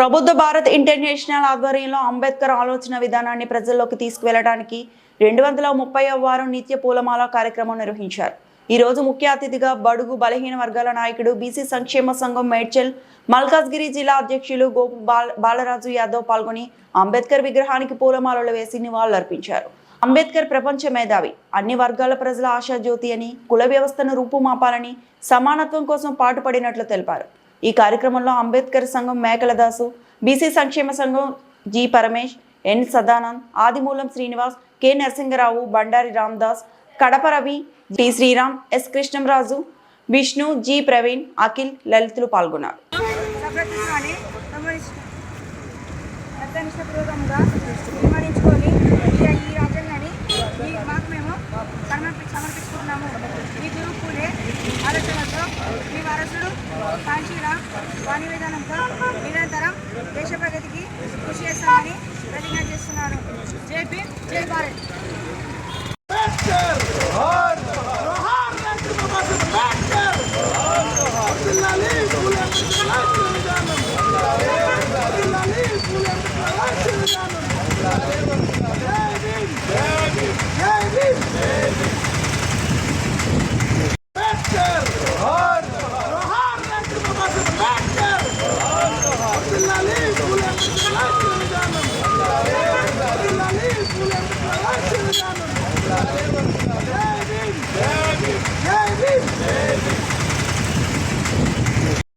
Prabuddha Bharat international ఆధ్వర్యంలో అంబేద్కర్ ఆలోచన విధానాన్ని ప్రజల్లోకి తీసుకువెళ్ళడానికి రెండు వందల ముప్పై వారం నిత్య పూలమాల కార్యక్రమం నిర్వహించారు. ఈరోజు ముఖ్య అతిథిగా బడుగు బలహీన వర్గాల నాయకుడు బీసీ సంక్షేమ సంఘం మేడ్చల్ మల్కాజ్గిరి జిల్లా అధ్యక్షులు గోపు బాలరాజు యాదవ్ పాల్గొని అంబేద్కర్ విగ్రహానికి పూలమాలలు వేసి నివాళులర్పించారు. అంబేద్కర్ ప్రపంచ మేధావి అన్ని వర్గాల ప్రజల ఆశాజ్యోతి అని కుల వ్యవస్థను రూపుమాపాలని సమానత్వం కోసం పాటుపడినట్లు తెలిపారు. ఈ కార్యక్రమంలో అంబేద్కర్ సంఘం మేకలదాసు బీసీ సంక్షేమ సంఘం G Paramesh N Sadanand Adimulam Srinivas K Narasingarao Bandari Ramdas Kadapa Ravi T Sriram S Krishnamraju Vishnu G Praveen Akhil లలితులు పాల్గొన్నారు. సభ్యత్వాన్ని ఈ రాజ్యాంగాన్ని సమర్పి సమర్పిస్తున్నాము ఈ గురు పూలే ఆలోచనతో మీ వారసుడు కాంచీరామ్ వాణి విధానంతో నిరంతరం దేశ ప్రగతికి కృషి చేస్తామని ప్రతిజ్ఞ చేస్తున్నాను. జై భీమ్ జై భారత్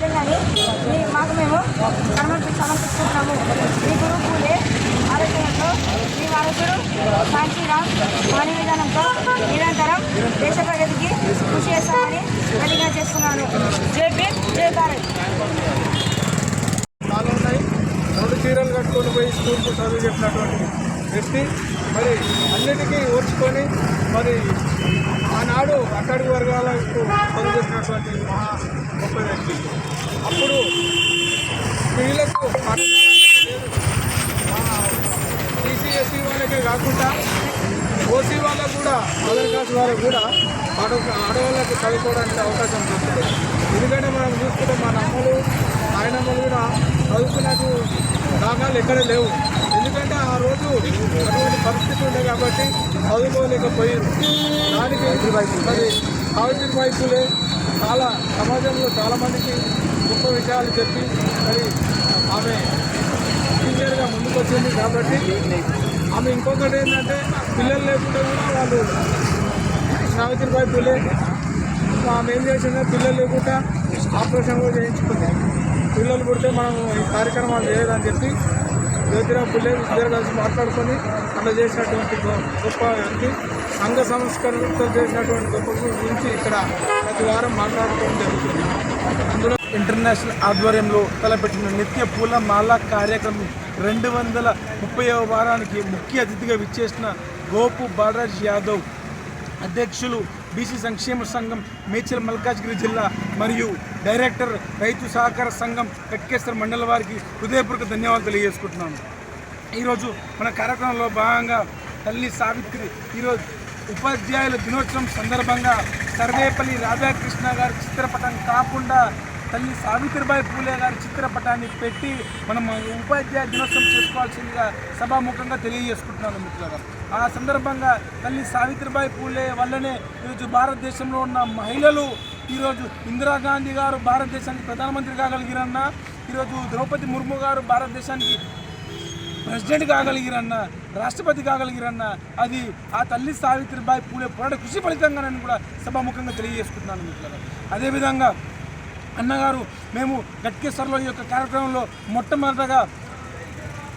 రాజ్యాంగాన్ని మీ మాకు మేము సమర్పి సమర్పించుకుంటున్నాము మీ గురువు పూలే ఆలోచనతో మీ వారసుడు కాంచీరామ్ వాణి విధానంతో నిరంతరం దేశ ప్రగతికి కృషి చేస్తామని ప్రతిజ్ఞ చేస్తున్నాను జై భీమ్ జై భారత్. చాలా ఉన్నాయి. రెండు చీరలు కట్టుకొని పోయి స్కూల్కు చదువు చెప్పినటువంటి వ్యక్తి. మరి అన్నిటికీ ఓర్చుకొని మరి ఆనాడు అక్కడి వర్గాలకు చదువు చెప్పినటువంటి మహా గొప్ప వ్యక్తి. అప్పుడు స్త్రీలకు టీసీఎస్సీ వాళ్ళకే కాకుండా ఓసీ వాళ్ళకు కూడా అదర్ కాస్ట్ వాళ్ళకు కూడా ఆడ ఆడవాళ్ళకి చదువుకోవడానికి అవకాశం ఉంటుంది. ఎందుకంటే మనం చూసుకుంటే మన అమ్మలు నాయనమ్మలు కూడా చదువుకున్నట్టు దాఖలు ఎక్కడ లేవు. ఎందుకంటే ఆ రోజు అటువంటి పరిస్థితి ఉండే కాబట్టి చదువుకోలేకపోయారు. దానికి మరి సావిత్రి వైపులే చాలా సమాజంలో చాలామందికి గొప్ప విషయాలు చెప్పి మరి ఆమె టీచర్గా ముందుకు వచ్చింది కాబట్టి ఆమె ఇంకొకటి ఏంటంటే పిల్లలు లేకుండా కూడా వాళ్ళు సావిత్రిబాయి పులే ఆమె ఏం చేసిందో పిల్లలు కూడా ఆపరేషన్ కూడా చేయించుకున్నాం. పిల్లలు పుడితే మనం ఈ కార్యక్రమాలు చేయదని చెప్పి జ్యోతిరావు పుల్లే ఇద్దరు కలిసి మాట్లాడుకొని అలా చేసినటువంటి గొప్ప వ్యక్తి సంఘ సంస్కరణతో చేసినటువంటి గొప్ప గురించి ఇక్కడ ప్రతి వారం మాట్లాడుకోవడం జరుగుతుంది. అందులో ఇంటర్నేషనల్ ఆధ్వర్యంలో తలపెట్టిన నిత్య పూల మాల కార్యక్రమం రెండు వందల ముప్పై వారానికి ముఖ్య అతిథిగా విచ్చేసిన గోపు బాలరాజ్ యాదవ్ అధ్యక్షులు బీసీ సంక్షేమ సంఘం మేచల్ మల్కాజ్గిరి జిల్లా మరియు డైరెక్టర్ రైతు సహకార సంఘం కట్కేశ్వర మండల వారికి హృదయపూర్వక ధన్యవాదాలు తెలియజేసుకుంటున్నాను. ఈరోజు మన కార్యక్రమంలో భాగంగా తల్లి సావిత్రి ఈరోజు ఉపాధ్యాయుల దినోత్సవం సందర్భంగా సర్వేపల్లి రాధాకృష్ణ గారి చిత్రపటం కాకుండా తల్లి సావిత్రిబాయి పూలే గారి చిత్రపటాన్ని పెట్టి మనం ఉపాధ్యాయ దినోత్సవం చేసుకోవాల్సిందిగా సభాముఖంగా తెలియజేసుకుంటున్నాను మిత్రులారా. ఆ సందర్భంగా తల్లి సావిత్రిబాయి పూలే వల్లనే ఈరోజు భారతదేశంలో ఉన్న మహిళలు ఈరోజు ఇందిరాగాంధీ గారు భారతదేశానికి ప్రధానమంత్రి కాగలిగిరన్న ఈరోజు ద్రౌపది ముర్ము గారు భారతదేశానికి ప్రెసిడెంట్ కాగలిగిరన్న రాష్ట్రపతి కాగలిగిరన్న అది ఆ తల్లి సావిత్రిబాయి పూలే పోరాట కృషి ఫలితంగా నేను కూడా సభాముఖంగా తెలియజేసుకుంటున్నాను మిత్రులారా. అదేవిధంగా అన్నగారు మేము గట్కేశ్వర్లో ఈ యొక్క కార్యక్రమంలో మొట్టమొదటగా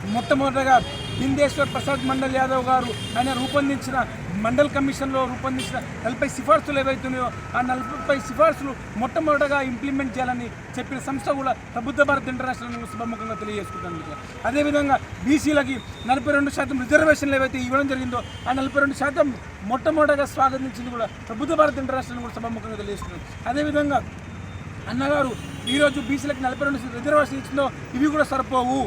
మొట్టమొదటగా బిందేశ్వర్ ప్రసాద్ మండల్ యాదవ్ గారు ఆయన రూపొందించిన మండల్ కమిషన్లో రూపొందించిన నలభై సిఫార్సులు ఏవైతున్నాయో ఆ నలభై సిఫార్సులు మొట్టమొదటగా ఇంప్లిమెంట్ చేయాలని చెప్పిన సంస్థ కూడా ప్రబుద్ధ భారత్ ఇంటర్నేషనల్ సభముఖంగా తెలియజేసుకుంటాను అదేవిధంగా బీసీలకి నలభై రెండు శాతం రిజర్వేషన్లు ఏవైతే ఇవ్వడం జరిగిందో ఆ నలభై రెండు శాతం మొట్టమొదటగా స్వాగతించింది కూడా ప్రబుద్ధ భారత్ ఇంటర్నేషనల్ కూడా సభముఖంగా తెలియజేస్తున్నాను అదేవిధంగా అన్నగారు ఈరోజు బీసీలకి నలభై రెండు రిజర్వేషన్ ఇచ్చిందో ఇవి కూడా సరిపోవు.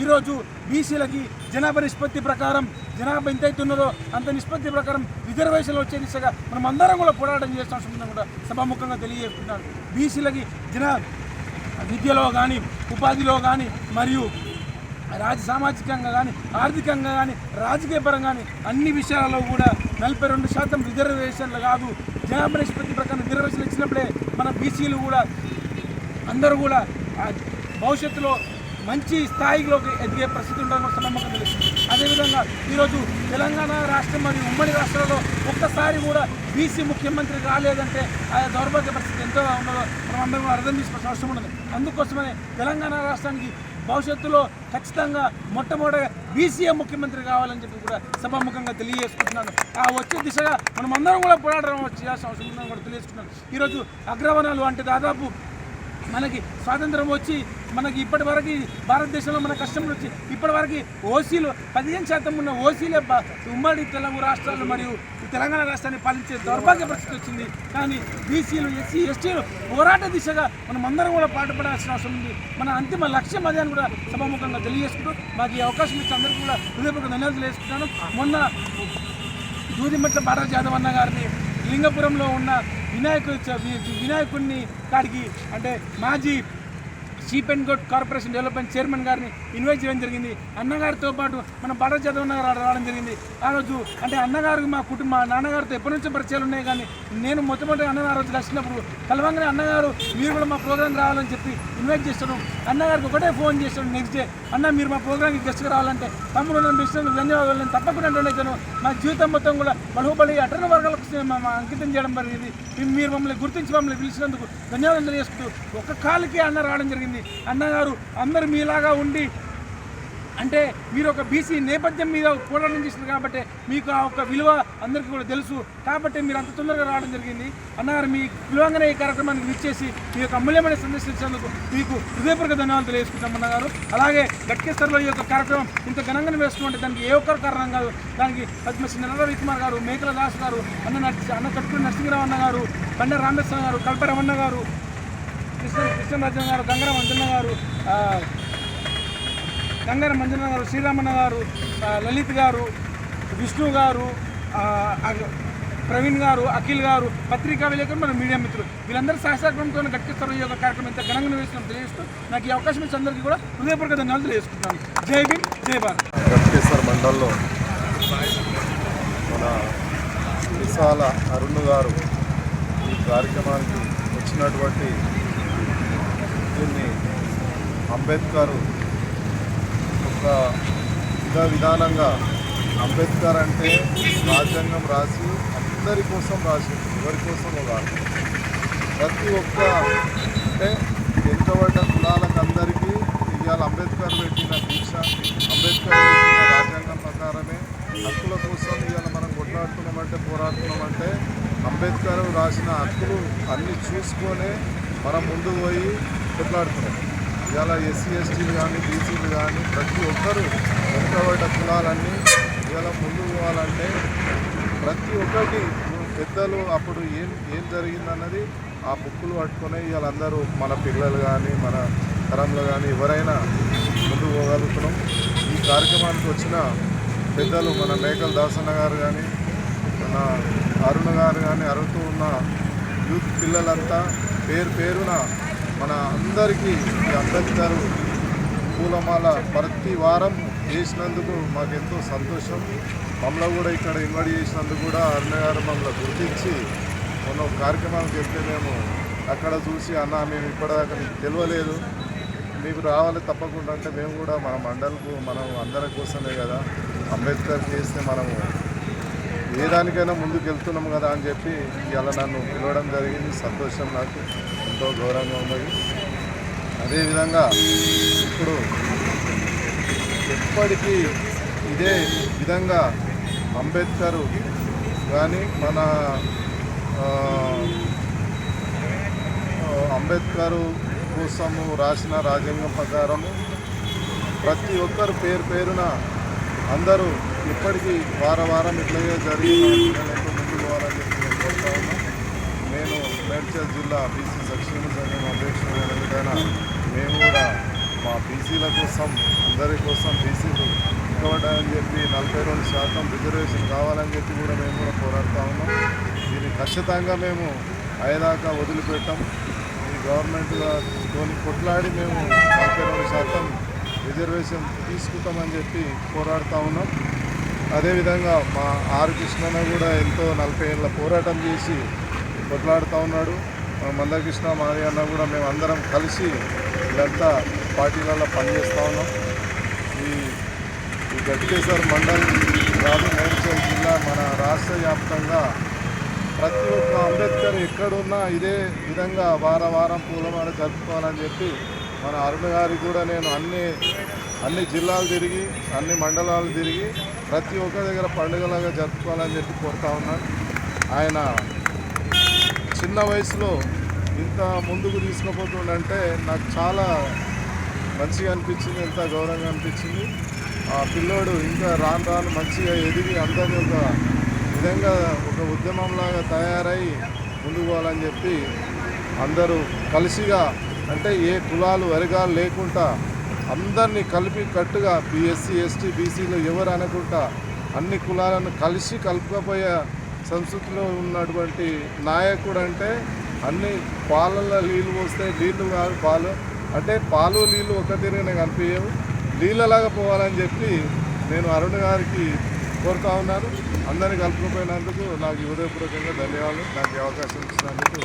ఈరోజు బీసీలకి జనాభా నిష్పత్తి ప్రకారం జనాభా ఎంత ఉన్నదో అంత నిష్పత్తి ప్రకారం రిజర్వేషన్లు వచ్చే దిశగా మనం అందరం కూడా పోరాటం చేస్తాం కూడా సభాముఖంగా తెలియజేస్తున్నాను. బీసీలకి జనా విద్యలో కానీ ఉపాధిలో కానీ మరియు రాజ సామాజికంగా కానీ ఆర్థికంగా కానీ రాజకీయ పరంగా కానీ అన్ని విషయాలలో కూడా నలభై రెండు శాతం రిజర్వేషన్లు కాదు. జనాభా నిష్పత్తి ప్రకారం రిజర్వేషన్ ఇచ్చినప్పుడే మన బీసీలు కూడా అందరూ కూడా భవిష్యత్తులో మంచి స్థాయిలోకి ఎదిగే పరిస్థితి ఉండడం నమ్మకం తెలుస్తుంది. అదేవిధంగా ఈరోజు తెలంగాణ రాష్ట్రం మరియు ఉమ్మడి రాష్ట్రాల్లో ఒక్కసారి కూడా బీసీ ముఖ్యమంత్రి రాలేదంటే ఆ దౌర్భాగ్య పరిస్థితి ఎంతో ఉన్నదో మనం అందరం అర్థం చేసుకోవాల్సిన అవసరం ఉన్నది అందుకోసమనే తెలంగాణ రాష్ట్రానికి భవిష్యత్తులో ఖచ్చితంగా మొట్టమొదట బీసీఏ ముఖ్యమంత్రి కావాలని చెప్పి కూడా సభాముఖంగా తెలియజేసుకుంటున్నాను. ఆ వచ్చే దిశగా మనం అందరం కూడా పోరాటం చేయాల్సిన అవసరం ఉందని కూడా తెలియజేసుకున్నాను ఈరోజు అగ్రవనాలు అంటే దాదాపు మనకి స్వాతంత్రం వచ్చి మనకి ఇప్పటి వరకు భారతదేశంలో మన కష్టంలో వచ్చి ఇప్పటి వరకు ఓసీలు పదిహేను శాతం ఉన్న ఓసీలే ఉమ్మడి తెలుగు రాష్ట్రాలు మరియు తెలంగాణ రాష్ట్రాన్ని పాలించే దౌర్భాగ్య పరిస్థితి వచ్చింది. కానీ బీసీలు ఎస్సీ ఎస్టీలు పోరాట దిశగా మనం అందరం కూడా పాటుపడాల్సిన అవసరం ఉంది. మన అంతిమ లక్ష్యం అదే అని కూడా సభాముఖంగా తెలియజేసుకుంటూ మాకు ఈ అవకాశం ఇచ్చి అందరికీ కూడా హృదయపూర్వక ధన్యవాదాలు తెలియజేసుకుంటాను మొన్న దూదిమెట్ల భారత జాదవ్ అన్న గారిని లింగపురంలో ఉన్న వినాయకు వినాయకుడిని కాడికి అంటే మాజీ chief and good corporation development chairman గారిని ఇన్వైట్ చేయడం జరిగింది. అన్నగారితో పాటు మన భారత జాదవ్ గారు రావడం జరిగింది. ఆ రోజు అంటే అన్నగారు మా కుటుంబ నాన్నగారితో ఎప్పటి నుంచో పరిచయాలు ఉన్నాయి కానీ నేను మొట్టమొదటి అన్నగారు రోజు వచ్చినప్పుడు కలవంగానే అన్నగారు మీరు కూడా మా ప్రోగ్రామ్ రావాలని చెప్పి ఇన్వైట్ చేస్తాను అన్నగారికి ఒకటే ఫోన్ చేస్తాను నెక్స్ట్ డే అన్న మీరు మా ప్రోగ్రామ్కి గెస్ట్గా రావాలంటే తమ్ముడు నన్ను ఇష్టం ధన్యవాదాలు నేను తప్పకుండా అంటున్నాను మా జీవితం మొత్తం కూడా బలుబలి అటన వర్గాలకు మా- అంకితం చేయడం జరిగింది. మీరు మమ్మల్ని గుర్తించి మమ్మల్ని పిలిచినందుకు ధన్యవాదాలు తెలియజేస్తూ ఒక్క కాలుకే అన్న రావడం జరిగింది. అన్నగారు అందరూ మీలాగా ఉండి అంటే మీరు ఒక బీసీ నేపథ్యం మీద పోరాటం చేసింది కాబట్టి మీకు ఆ ఒక విలువ అందరికీ కూడా తెలుసు. కాబట్టి మీరు అంత తొందరగా రావడం జరిగింది. అన్నగారు మీ విలువంగానే ఈ కార్యక్రమానికి విచ్చేసి మీ యొక్క అమూల్యమైన సందర్శించినందుకు మీకు హృదయపూర్వక ధన్యవాదాలు తెలియజేసుకుంటాం అన్నగారు. అలాగే గట్కేశ్వర్లో ఈ యొక్క కార్యక్రమం ఇంత ఘనంగా వేసుకుంటే దానికి ఏ ఒక్కరు కారణం కాదు. దానికి పద్మశ్రీ నల్ల రవికుమార్ గారు మేకల దాస్ గారు అన్న నర్సి అన్న తట్టుకుని నరసింహరావు అన్న గారు బండ రామేశ్వరం గారు కల్పరమన్న గారు కృష్ణ కృష్ణరాజన్ గారు గంగర మంజన్న గారు గంగర మంజన్న గారు శ్రీరామన్న గారు లలిత్ గారు విష్ణు గారు ప్రవీణ్ గారు అఖిల్ గారు పత్రికా విలేకరులు మన మీడియా మిత్రులు. వీళ్ళందరూ సహసహకారంతో గట్టిస్తారు ఈ యొక్క కార్యక్రమం. ఇంత ఘనంగా నిర్వహిస్తున్నాం తెలియజేస్తూ నాకు ఈ అవకాశం ఇచ్చిన అందరికీ కూడా హృదయపూర్వక ధన్యవాదాలు తెలియజేసుకుంటున్నాను. జై భీమ్ జై భారత్. గట్కేశ్వర్ మండల్లో మన విశాల అరుణ్ గారు ఈ కార్యక్రమానికి వచ్చినటువంటి దీన్ని అంబేద్కర్ ఒక విధ విధానంగా అంబేద్కర్ అంటే రాజ్యాంగం రాసి అందరి కోసం రాసి ఎవరి కోసం కాదు. ప్రతి ఒక్క అంటే వెనుకబడ్డ కులాలకు అందరికీ ఇవాళ అంబేద్కర్ పెట్టిన దీక్ష అంబేద్కర్ పెట్టిన రాజ్యాంగం ప్రకారమే హక్కుల కోసం ఇవాళ మనం కొట్లాడుతున్నామంటే పోరాడుతున్నామంటే అంబేద్కర్ రాసిన హక్కులు అన్నీ చూసుకొనే మనం ముందుకు పోయి కొట్లాడుతున్నాం ఇవాళ ఎస్సీ ఎస్టీలు కానీ బీసీలు కానీ ప్రతి ఒక్కరూ వెనుకబడ్డ కులాలన్నీ ఇవాళ ముందు పోవాలంటే ప్రతి ఒక్కటి పెద్దలు అప్పుడు ఏం ఏం జరిగిందన్నది ఆ బుక్కులు పట్టుకొని వీళ్ళందరూ మన పిల్లలు కానీ మన తరంలో కానీ ఎవరైనా ముందుకు పోగలుగుతున్నాం. ఈ కార్యక్రమానికి వచ్చిన పెద్దలు మన మేకల దాసన్న గారు కానీ మన అరుణ గారు కానీ అరుతూ ఉన్న యూత్ పిల్లలంతా పేరు పేరున మన అందరికీ ఈ అంబేద్కర్ పూలమాల ప్రతి వారం చేసినందుకు మాకు ఎంతో సంతోషం. మమ్మల్ని కూడా ఇక్కడ ఇన్వైట్ చేసినందుకు కూడా అన్నగారు మమ్మల్ని గుర్తించి మొన్న ఒక కార్యక్రమానికి వెళ్తే మేము అక్కడ చూసి అన్న మేము ఇప్పటిదాకా మీకు తెలియలేదు. మీకు రావాలి తప్పకుండా. అంటే మేము కూడా మన మండలకు మనం అందరి కోసమే కదా. అంబేద్కర్ చేస్తే మనము ఏ దానికైనా ముందుకు వెళ్తున్నాము కదా అని చెప్పి ఇలా నన్ను పిలవడం జరిగింది. సంతోషం నాకు. ఎంతో గౌరవంగా ఉన్నది. అదేవిధంగా ఇప్పుడు ఎప్పటికీ ఇదే విధంగా అంబేద్కర్ కానీ మన అంబేద్కర్ కోసము రాసిన రాజ్యాంగం ప్రకారము ప్రతి ఒక్కరు పేరు పేరున అందరూ ఇప్పటికీ వార వారం ఇట్లాగే జరిగిన ఎంతో ముందుకు పోవాలని చెప్పి నేను కోరుతా ఉన్నా నేను జిల్లా బీసీ సంక్షేమ సంఘం అధ్యక్షుడు ఎందుకైనా మేము కూడా మా బీసీల కోసం అందరి కోసం బీసీలు ఇవ్వడాలని చెప్పి నలభై రెండు శాతం రిజర్వేషన్ కావాలని చెప్పి కూడా మేము కూడా పోరాడుతూ ఉన్నాం. దీన్ని ఖచ్చితంగా మేము అయ్యేదాకా వదిలిపెట్టాం. ఈ గవర్నమెంట్ గవర్నమెంట్తో కొట్లాడి మేము నలభై రెండు శాతం రిజర్వేషన్ తీసుకుంటామని చెప్పి పోరాడుతూ ఉన్నాం. అదేవిధంగా మా ఆర్ కృష్ణన్న కూడా ఎంతో నలభై ఏళ్ళ పోరాటం చేసి కొట్లాడుతూ ఉన్నాడు. మందకృష్ణ మాది అన్న కూడా మేము అందరం కలిసి ఇదంతా పార్టీలలో పనిచేస్తూ ఉన్నాం. ఈ ఈ గట్కేశ్వర్ మండల్ కాదు మేడ్చల్ జిల్లా మన రాష్ట్ర వ్యాప్తంగా ప్రతి ఒక్క అంబేద్కర్ ఎక్కడున్నా ఇదే విధంగా వార వారం పూలమాల జరుపుకోవాలని చెప్పి మన అరుణ్ గారి కూడా నేను అన్ని అన్ని జిల్లాలు తిరిగి అన్ని మండలాలు తిరిగి ప్రతి ఒక్క దగ్గర పండుగలాగా జరుపుకోవాలని చెప్పి కోరుతా ఉన్నాను. ఆయన చిన్న వయసులో ఇంత ముందుకు తీసుకుపోతుండంటే నాకు చాలా మంచిగా అనిపించింది ఎంత గౌరవంగా అనిపించింది. ఆ పిల్లోడు ఇంకా రాను రాను మంచిగా ఎదిగి అందరినీ ఒక విధంగా ఒక ఉద్యమంలాగా తయారై ముందుకు పోవాలని చెప్పి అందరూ కలిసిగా అంటే ఏ కులాలు వర్గాలు లేకుండా అందరినీ కలిపి కట్టుగా బీఎస్సీ ఎస్టీ బీసీలు ఎవరు అనకుండా అన్ని కులాలను కలిసి కలుపుకపోయే సంస్కృతిలో ఉన్నటువంటి నాయకుడు అంటే అన్ని పాలల్లో నీళ్ళు పోస్తే నీళ్ళు కాదు పాలు. అంటే పాలు నీళ్ళు ఒక తిరిగిన కనిపించవు. నీళ్ళలాగా పోవాలని చెప్పి నేను అరుణ్ గారికి కోరుతా ఉన్నాను. అందరినీ కలుపుకుపోయినందుకు నాకు హృదయపూర్వకంగా ధన్యవాదాలు. నాకు అవకాశం ఇచ్చినందుకు